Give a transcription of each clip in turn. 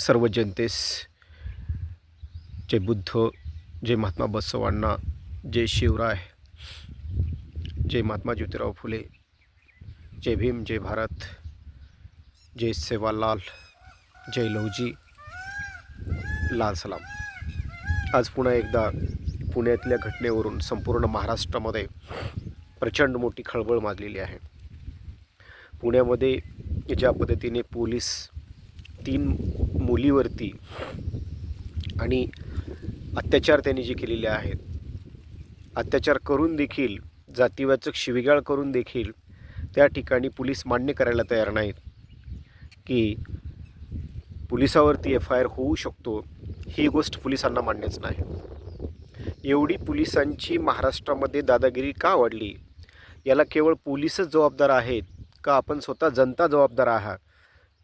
सर्व जनतेस जय बुद्ध जय महात्मा बसवांना जय शिवराय जय महात्मा ज्योतिराव फुले जय भीम जय भारत जय सेवालाल जय लवजी लाल सलाम. आज पुन्हा एकदा पुण्यातल्या घटनेवरून संपूर्ण महाराष्ट्रामध्ये प्रचंड मोठी खळबळ माजलेली आहे. पुण्यामध्ये ज्या पद्धतीने पोलीस तीन मुलीवरती आणि अत्याचार त्यांनी जे केलेले आहेत अत्याचार करून देखील जातीवाचक शिवीगाळ करून देखील त्या ठिकाणी पोलीस मान्य करायला तयार नाहीत की पोलिसावरती एफ आय आर होऊ शकतो ही गोष्ट पोलिसांना मान्यच नाही. एवढी पोलिसांची महाराष्ट्रामध्ये दादागिरी का वाढली? याला केवळ पोलीसच जबाबदार आहेत का आपण स्वतः जनता जबाबदार आहात?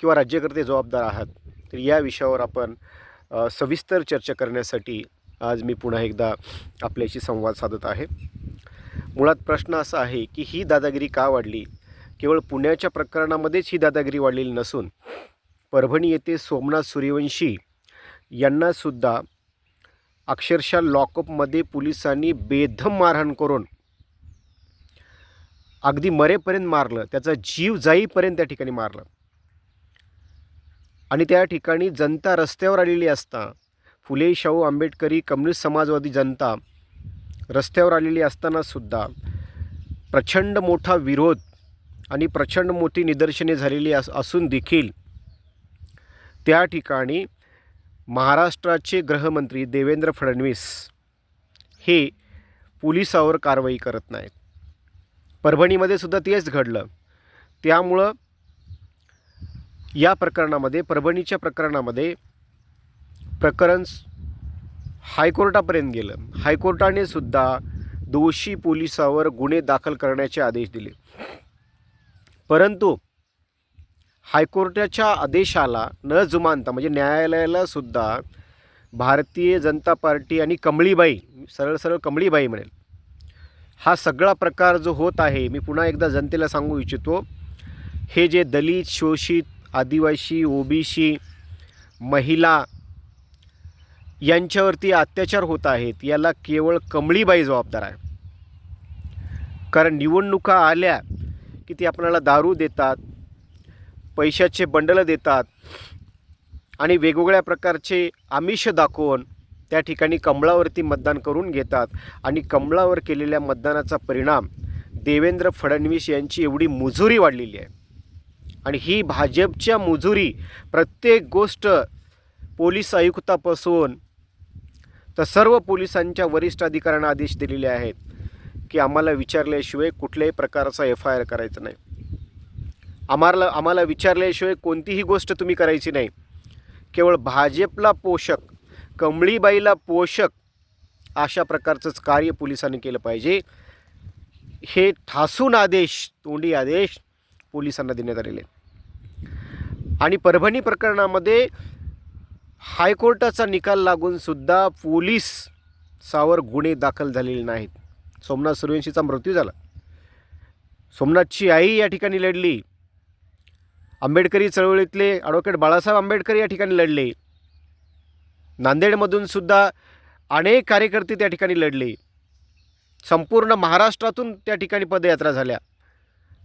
किंवा राज्यकर्ते जबाबदार आहात तर या विषयावर आपण सविस्तर चर्चा करण्यासाठी आज मी पुन्हा एकदा आपल्याशी संवाद साधत आहे. मुळात प्रश्न असा आहे की ही दादागिरी का वाढली? केवळ पुण्याच्या प्रकरणामध्येच ही दादागिरी वाढलेली नसून परभणी येथे सोमनाथ सूर्यवंशी यांनासुद्धा अक्षरशः लॉकअपमध्ये पोलिसांनी बेधम मारहाण करून अगदी मरेपर्यंत मारलं त्याचा जीव जाईपर्यंत त्या ठिकाणी मारलं. आणि त्या ठिकाणी जनता रस्त्यावर आलेली असता. फुले शाहू आंबेडकरी कम्युनिस्ट समाजवादी जनता रस्त्यावर आलेली असतानासुद्धा प्रचंड मोठा विरोध आणि प्रचंड मोठी निदर्शने झालेली अस असून देखील त्या ठिकाणी महाराष्ट्राचे गृहमंत्री देवेंद्र फडणवीस हे पोलिसावर कारवाई करत नाहीत. परभणीमध्ये सुद्धा तेच घडलं. त्यामुळं या प्रकरणामध्ये परभणीच्या प्रकरणामध्ये प्रकरण हायकोर्टापर्यंत गेलं. हायकोर्टाने सुद्धा दोषी पोलिसावर गुन्हे दाखल करण्याचे आदेश दिले. परंतु हायकोर्टाच्या आदेशाला न जुमानता म्हणजे न्यायालयाला सुद्धा भारतीय जनता पार्टी आणि कमळीबाई सरळ सरळ कमळीबाई म्हणेल हा सगळा प्रकार जो होत आहे मी पुन्हा एकदा जनतेला सांगू इच्छितो हे जे दलित शोषित आदिवासी ओबीसी महिला यांच्यावरती अत्याचार होत आहेत याला केवळ कमळीबाई जबाबदार आहे कारण निवडणुका आल्या की ती आपणाला दारू देतात पैशाचे बंडलं देतात आणि वेगवेगळ्या प्रकारचे आमिष दाखवून त्या ठिकाणी कमळावरती मतदान करून घेतात आणि कमळावर केलेल्या मतदानाचा परिणाम देवेंद्र फडणवीस यांची एवढी मुजुरी वाढलेली आहे. आणि ही भाजपच्या मुजुरी प्रत्येक गोष्ट पोलीस आयुक्तापासून तर सर्व पोलिसांच्या वरिष्ठ अधिकाऱ्यांना आदेश दिलेले आहेत की आम्हाला विचारल्याशिवाय कुठल्याही प्रकारचा एफ आय आर करायचा नाही. आम्हाला आम्हाला विचारल्याशिवाय कोणतीही गोष्ट तुम्ही करायची नाही. केवळ भाजपला पोषक कमळीबाईला पोषक अशा प्रकारचंच कार्य पोलिसांनी केलं पाहिजे. हे ठासून आदेश तोंडी आदेश पोलिसांना देण्यात आलेले आहेत. आणि परभणी प्रकरणामध्ये हायकोर्टाचा निकाल लागूनसुद्धा पोलीसावर गुन्हे दाखल झालेले नाहीत. सोमनाथ सुर्वेंशीचा मृत्यू झाला. सोमनाथची आई या ठिकाणी लढली. आंबेडकरी चळवळीतले ॲडव्होकेट बाळासाहेब आंबेडकर या ठिकाणी लढले. नांदेडमधून सुद्धा अनेक कार्यकर्ते त्या ठिकाणी लढले. संपूर्ण महाराष्ट्रातून त्या ठिकाणी पदयात्रा झाल्या.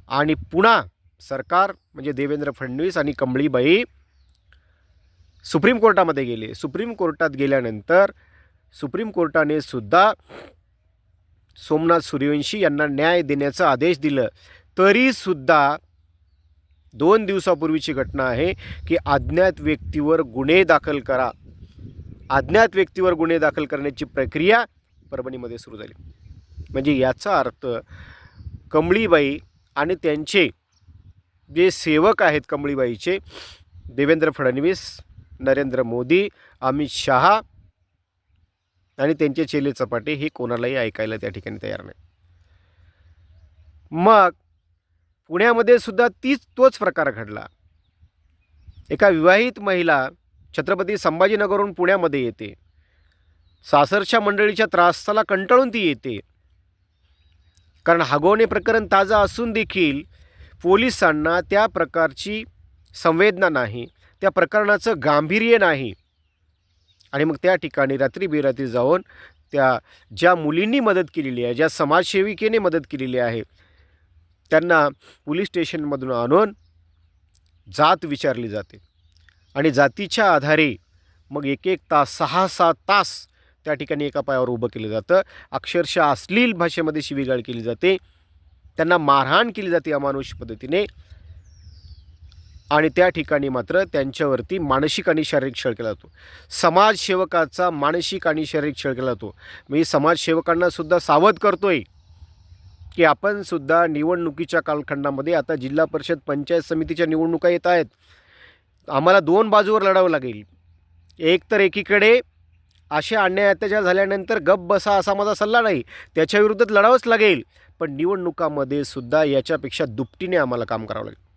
आणि पुन्हा सरकार म्हणजे देवेंद्र फडणवीस आणि कमळीबाई सुप्रीम कोर्टामध्ये गेले. सुप्रीम कोर्टात गेल्यानंतर सुप्रीम कोर्टाने सुद्धा सोमनाथ सूर्यवंशी यांना न्याय देण्याचा आदेश दिलं. तरीसुद्धा दोन दिवसापूर्वीची घटना आहे की अज्ञात व्यक्तीवर गुन्हे दाखल करा. अज्ञात व्यक्तीवर गुन्हे दाखल करण्याची प्रक्रिया परभणीमध्ये सुरू झाली. म्हणजे याचा अर्थ कमळीबाई आणि त्यांचे जे सेवक आहेत कमळीबाईचे देवेंद्र फडणवीस नरेंद्र मोदी अमित शहा आणि त्यांचे चेले चपाटे हे कोणालाही ऐकायला त्या ठिकाणी तयार नाही. मग पुण्यामध्ये सुद्धा तीच तोच प्रकार घडला. एका विवाहित महिला छत्रपती संभाजीनगरहून पुण्यामध्ये येते. सासरच्या मंडळीच्या त्रासाला कंटाळून ती येते. कारण हागवणे प्रकरण ताजं असून देखील पोलिसांना त्या प्रकारची संवेदना नाही त्या प्रकरणाचं गांभीर्य नाही. आणि मग त्या ठिकाणी रात्री बेरात्री जाऊन त्या ज्या मुलींनी मदत केलेली आहे ज्या समाजसेविकेने मदत केलेली आहे त्यांना पोलीस स्टेशनमधून आणून जात विचारली जाते. आणि जातीच्या आधारे मग एक एक तास सहा सात तास त्या ठिकाणी एका पायावर उभं केलं जातं. अक्षरशः अश्लील भाषेमध्ये शिवीगाळ केली जाते. त्यांना मारहाण केली जाते अमानुष पद्धतीने. आणि त्या ठिकाणी मात्र त्यांच्यावरती मानसिक आणि शारीरिक छळ केला जातो. समाजसेवकाचा मानसिक आणि शारीरिक छळ केला जातो. मी समाजसेवकांनासुद्धा सावध सावध करतोय की आपण सुद्धा निवडणुकीच्या कालखंडामध्ये आता जिल्हा परिषद पंचायत समितीच्या निवडणुका येत आहेत. आम्हाला दोन बाजूवर लढावं लागेल. एक तर एकीकडे असे अन्याय अत्याचार झाल्यानंतर गप बसा असा माझा सल्ला नाही. त्याच्याविरुद्धच लढावंच लागेल. पण निवडणुकामध्ये सुद्धा याच्यापेक्षा दुपटीने आम्हाला काम करावं लागेल.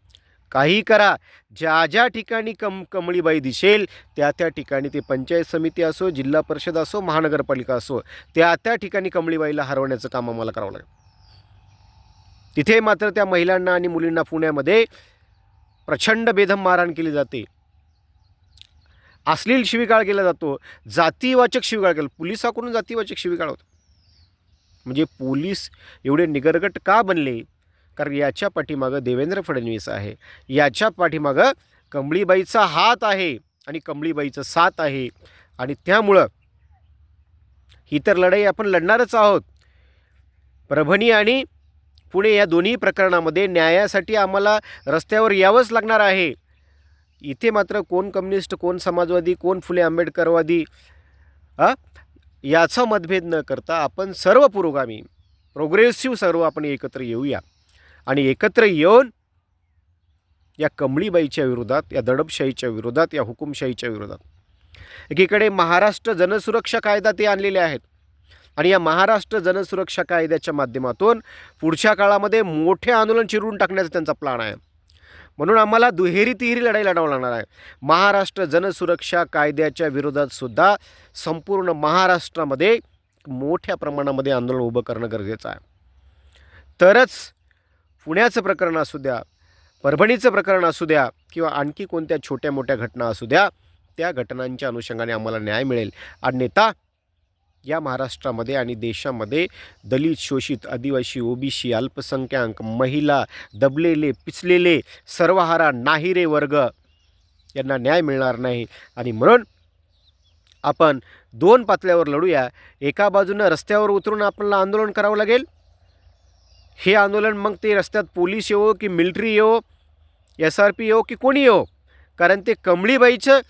काही करा. ज्या ज्या ठिकाणी कम कमळीबाई दिसेल त्या त्या ठिकाणी ते पंचायत समिती असो जिल्हा परिषद असो महानगरपालिका असो त्या त्या ठिकाणी कमळीबाईला हरवण्याचं काम आम्हाला करावं लागेल. तिथे मात्र त्या महिलांना आणि मुलींना पुण्यामध्ये प्रचंड बेधम मारहाण केली जाते. अश्लील शिवीगाळ केला जातो. जातीवाचक शिवीगाळ केला पोलिसाकडून जातीवाचक शिवीगाळ होतो. म्हणजे पोलीस एवढे निगरगट का बनले? कारण याच्या पाठीमागं देवेंद्र फडणवीस आहे. याच्या पाठीमागं कमळीबाईचा हात आहे आणि कमळीबाईचं साथ आहे. आणि त्यामुळं ही तर लढाई आपण लढणारच आहोत. परभणी आणि पुणे या दोन्ही प्रकरणामध्ये न्यायासाठी आम्हाला रस्त्यावर यावंच लागणार आहे. इथे मात्र कोण कम्युनिस्ट कोण समाजवादी कोण फुले आंबेडकरवादी याचा मतभेद न करता आपण सर्व पुरोगामी प्रोग्रेसिव्ह सर्व आपण एकत्र येऊया. आणि एकत्र येऊन या कमळीबाईच्या विरोधात या दडपशाहीच्या विरोधात या हुकुमशाहीच्या विरोधात. एकीकडे महाराष्ट्र जनसुरक्षा कायदा ते आणलेले आहेत. आणि या महाराष्ट्र जनसुरक्षा कायद्याच्या माध्यमातून पुढच्या काळामध्ये मोठे आंदोलन चिरून टाकण्याचा त्यांचा प्लान आहे. म्हणून आम्हाला दुहेरी तिहेरी लढाई लढावं लागणार आहे. महाराष्ट्र जनसुरक्षा कायद्याच्या विरोधात सुद्धा संपूर्ण महाराष्ट्रामध्ये मोठ्या प्रमाणामध्ये आंदोलन उभं करणं गरजेचं आहे. तरच पुण्याचं प्रकरण असू द्या परभणीचं प्रकरण असू द्या किंवा आणखी कोणत्या छोट्या मोठ्या घटना असू द्या त्या घटनांच्या अनुषंगाने आम्हाला न्याय मिळेल. अन्यथा या महाराष्ट्रामध्ये आणि देशामध्ये दलित शोषित आदिवासी ओबीसी अल्पसंख्याक महिला दबलेले पिचलेले सर्वहारा नाहिरे वर्ग यांना न्याय मिळणार नाही. आणि म्हणून आपण दोन पातळ्यावर लढूया. एका बाजूनं रस्त्यावर उतरून आपल्याला आंदोलन करावं लागेल. हे आंदोलन मग ते रस्त्यात पोलीस येवो की मिलिटरी येवो एस आर पी येवो की कोणी येवो? कारण ते कमळीबाईचं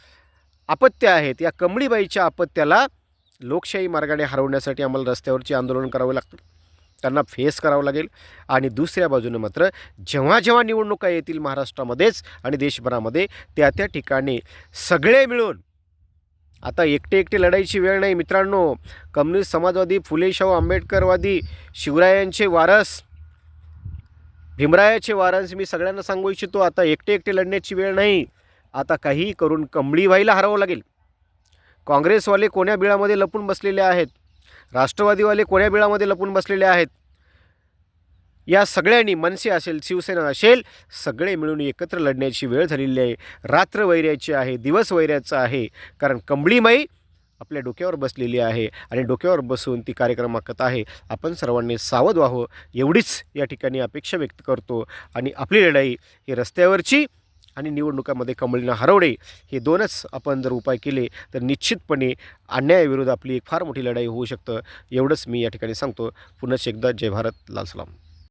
अपत्य आहेत. या कमळीबाईच्या अपत्याला लोकशाही मार्गाने हरवण्यासाठी आम्हाला रस्त्यावरची आंदोलन करावं लागतं. त्यांना फेस करावं लागेल. आणि दुसऱ्या बाजूनं मात्र जेव्हा जेव्हा निवडणुका येतील महाराष्ट्रामध्येच आणि देशभरामध्ये त्या त्या ठिकाणी सगळे मिळून आता एकटे एकटे लढाईची वेळ नाही मित्रांनो. कम्युनिस्ट समाजवादी फुले शाहू आंबेडकरवादी शिवरायांचे वारस भीमरायाचे वारस मी सगळ्यांना सांगू इच्छितो आता एकटे एकटे लढण्याची वेळ नाही. आता काहीही करून कमळी व्हायला हरावं लागेल. काँग्रेसवाले कोण्या बिळामध्ये लपून बसलेले आहेत? राष्ट्रवादीवाले कोण्या बिळामध्ये लपून बसलेले आहेत? या सगळ्यांनी मनसे असेल शिवसेना असेल सगळे मिळून एकत्र लढण्याची वेळ झालेली आहे. रात्र वैऱ्याची आहे दिवस वैऱ्याचं आहे. कारण कंबळीमाई आपल्या डोक्यावर बसलेली आहे आणि डोक्यावर बसून ती कार्यक्रम आखत आहे. आपण सर्वांनी सावध व्हावं एवढीच या ठिकाणी अपेक्षा व्यक्त करतो. आणि आपली लढाई ही रस्त्यावरची आणि निवडणुकामध्ये कमळीनं हरवणे हे दोनच आपण जर उपाय केले तर निश्चितपणे अन्यायाविरोध आपली एक फार मोठी लढाई होऊ शकतं. एवढंच मी या ठिकाणी सांगतो. पुनश्च एकदा जय भारत लाल सलाम.